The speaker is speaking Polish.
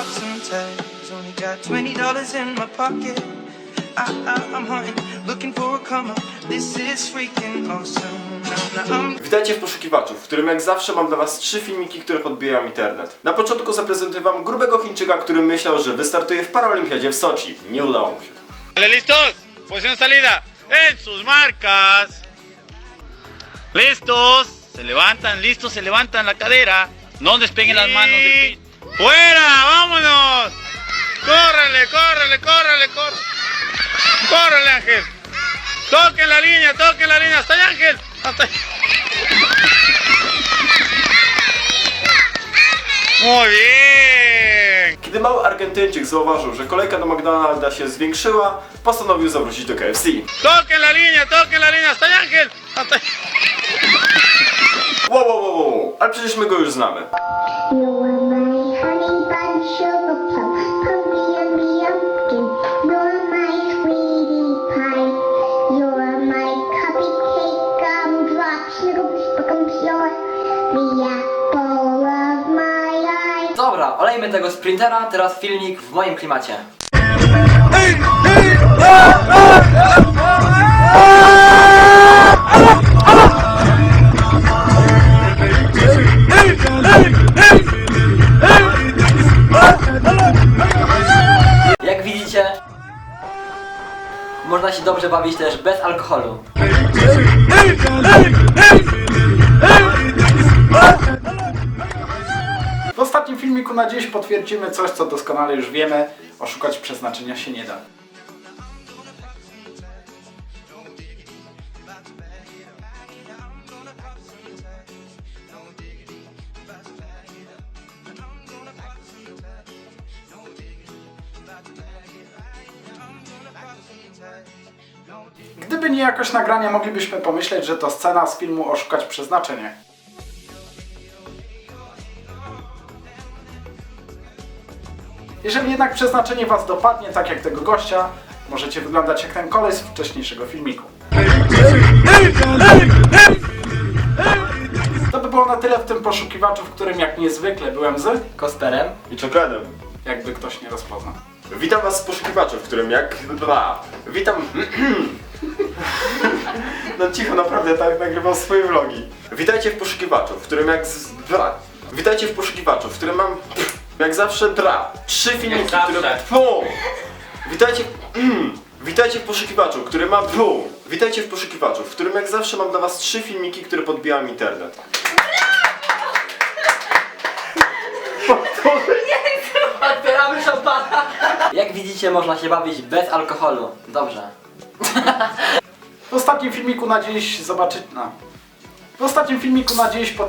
pop some tags. Only got twenty dollars in my pocket. I, I, I'm hunting, looking for a come up. This is freaking awesome. I'm Witajcie w poszukiwaczu, w którym jak zawsze mam dla was trzy filmiki, które podbijają internet. Na początku zaprezentuję wam grubego Chińczyka, który myślał, że wystartuje w Paralimpiadzie w Soczi. Nie udało mu się. Vale, listos. Posición salida. En sus marcas. Listos. Se levantan, listos, se levantan la cadera. No despeguen las manos del. ¡Fuera! ¡Vámonos! ¡Córrele, córrele, córrele, córrele! ¡Córrele, Ángel! ¡Toquen la línea, toquen la línea! ¡Hasta allá, Ángel! ¡Hasta allá! ¡Muy bien! Kiedy mały Argentyńczyk zauważył, że kolejka do McDonalda się zwiększyła, postanowił zawrócić do KFC. ¡Toquen la línea, toquen la línea! ¡Hasta allá, Ángel! ¡Hasta allá! Wow, wow, wow, wow, wow, ale przecież my go już znamy. Dobra, olejmy tego sprintera, teraz filmik w moim klimacie. Jak widzicie, można się dobrze bawić też bez alkoholu. W ostatnim filmiku na dziś potwierdzimy coś, co doskonale już wiemy. Oszukać przeznaczenia się nie da. Gdyby nie jakość nagrania, moglibyśmy pomyśleć, że to scena z filmu Oszukać przeznaczenie. Jeżeli jednak przeznaczenie Was dopadnie, tak jak tego gościa, możecie wyglądać jak ten koleś z wcześniejszego filmiku. To by było na tyle w tym poszukiwaczu, w którym jak niezwykle byłem z, Kosperem. I czekoladem. jakby ktoś nie rozpoznał. Witam was w poszukiwaczu, w którym jak... Bla. Witam... No cicho, naprawdę tak nagrywam swoje vlogi. Witajcie w poszukiwaczu, w którym jak z... Bla. Witajcie w poszukiwaczu, w którym mam... Jak zawsze dra. Trzy filmiki, które... Pum. Witajcie... Mm. Witajcie w poszukiwaczu, który ma... Pum. Witajcie w poszukiwaczu, w którym jak zawsze mam dla was trzy filmiki, które podbijają internet. Otwieramy szampana! Jak widzicie, można się bawić bez alkoholu. Dobrze. W ostatnim filmiku na dziś zobaczyć... No. W ostatnim filmiku na dziś... Po...